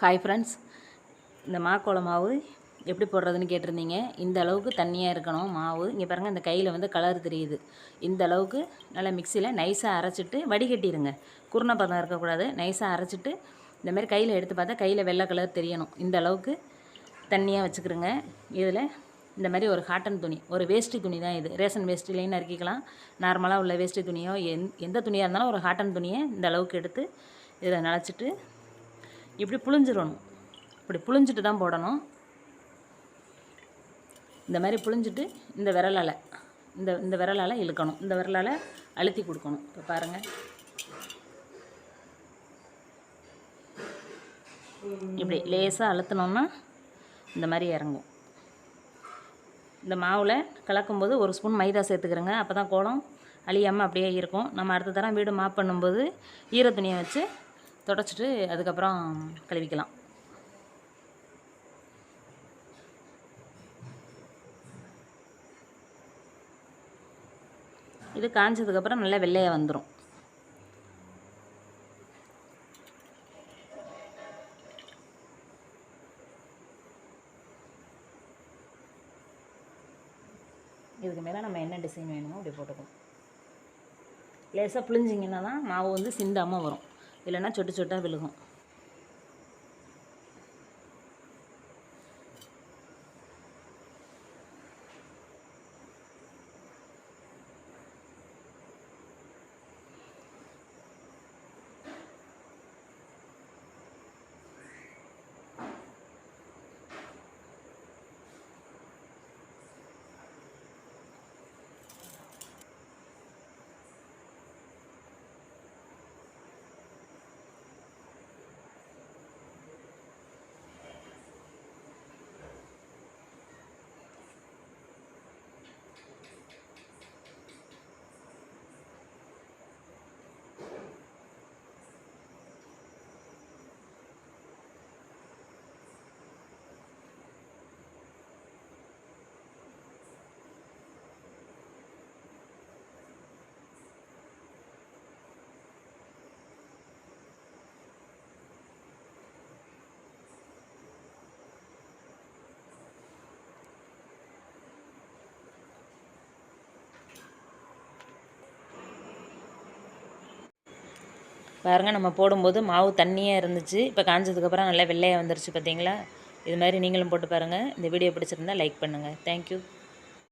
Hi friends இந்த மாக்கோள மாவு எப்படி போடுறதுன்னு கேட்டிருந்தீங்க? இந்த அளவுக்கு தண்ணியாக இருக்கணும் மாவு. இங்கே பாருங்கள் இந்த கையில் வந்து கலர் தெரியுது. இந்த அளவுக்கு நல்லா மிக்சியில் நைஸாக அரைச்சிட்டு வடிகட்டிடுங்க குருணை பதம் இருக்கக்கூடாது. நைஸாக அரைச்சிட்டு இந்த மாதிரி கையில் எடுத்து பார்த்தா கையில் வெள்ளை கலர் தெரியணும். இந்த அளவுக்கு தண்ணியாக வச்சுக்கிறோங்க இதில் இந்த மாதிரி ஒரு காட்டன் துணி ஒரு வேஷ்டி துணி தான் இது. ரேஷன் வேஷ்டிலையும் நறுக்கிக்கலாம். நார்மலாக உள்ள வேஷ்டி துணியோ எந் எந்த துணியாக இருந்தாலும் ஒரு காட்டன் துணியை இந்த அளவுக்கு எடுத்து இதில் நனைச்சிட்டு இப்படி புழிஞ்சிடணும். இப்படி புழிஞ்சிட்டு தான் போடணும். இந்த மாதிரி புழிஞ்சிட்டு இந்த விரலால் இந்த இந்த விரலால் இழுக்கணும். இந்த விரலால் அழுத்தி கொடுக்கணும். இப்போ பாருங்கள் இப்படி லேசாக அழுத்தினோம்னா இந்த மாதிரி இறங்கும். இந்த மாவில் கலக்கும்போது ஒரு ஸ்பூன் மைதா சேர்த்துக்கிறோங்க. அப்போ தான் கோலம் அழியாமல் அப்படியே இருக்கும். நம்ம அடுத்த தரம் வீடு மாப் பண்ணும்போது ஈர துணியை வச்சு தொடச்சிட்டு அதுக்கப்புறம் கழுவிக்கலாம். இது காஞ்சதுக்கப்புறம் நல்லா வெள்ளையாக வந்துடும் இதுக்கு மேலே நம்ம என்ன டிசைன் வேணுமோ அப்படி போட்டுக்கணும் லேசாக புளிஞ்சிங்கன்னா தான் மாவு வந்து சிந்தாமல் வரும். இல்லைன்னா சொட்டு சொட்டாக விழுகும். பாருங்கள் நம்ம போடும்போது மாவு தண்ணியாக இருந்துச்சு. இப்போ காஞ்சதுக்கப்புறம் நல்லா வெள்ளையாக வந்துருச்சு பார்த்தீங்களா இது மாதிரி நீங்களும் போட்டு பாருங்கள் இந்த வீடியோ பிடிச்சிருந்தா லைக் பண்ணுங்கள் தேங்க்யூ